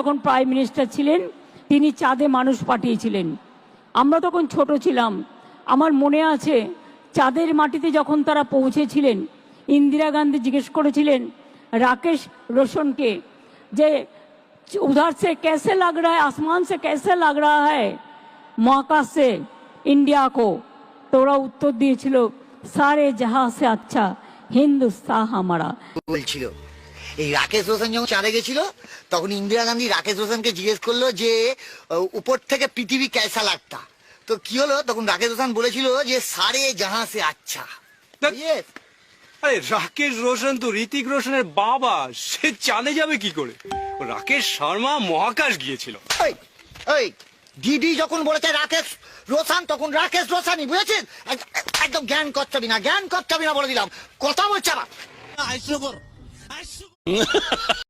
তখন prime minister ছিলেন তিনি চাঁদে মানুষ পাঠিয়েছিলেন আমরা তখন ছোট ছিলাম আমার মনে আছে চাঁদের মাটিতে যখন তারা পৌঁছেছিলেন ইন্দিরা গান্ধী জিজ্ঞেস করেছিলেন রাকেশ রোশনকে যে उधर से कैसे लग रहा है आसमान से कैसे लग रहा है মহাকাশ से इंडिया को তো ওরা উত্তর দিয়েছিল সারে জাহা সে আচ্ছা হিন্দুস্তান হামারা বলছিল এই রাকেশ রোশন যখন চাঁদে গেছিল তখন ইন্দিরা গান্ধী রাকেশ রোশনকে জিজ্ঞেস করল যে উপর থেকে পৃথিবী কেসা লাগতা? তো কি হলো? তখন রাকেশ রোশন বলেছিল যে সারে জাহা সে আচ্ছা। আরে রাকেশ রোশন তো ঋতিক রোশনের বাবা সে চাঁদে যাবে কি করে? রাকেশ শর্মা মহাকাশ গিয়েছিল। দিদি যখন বলেছে রাকেশ রোশন তখন রাকেশ রোশনই বুঝেছিস একদম জ্ঞান করছবি না জ্ঞান করছবি না বলে দিলাম। কথা বলছে না 嗯哈哈哈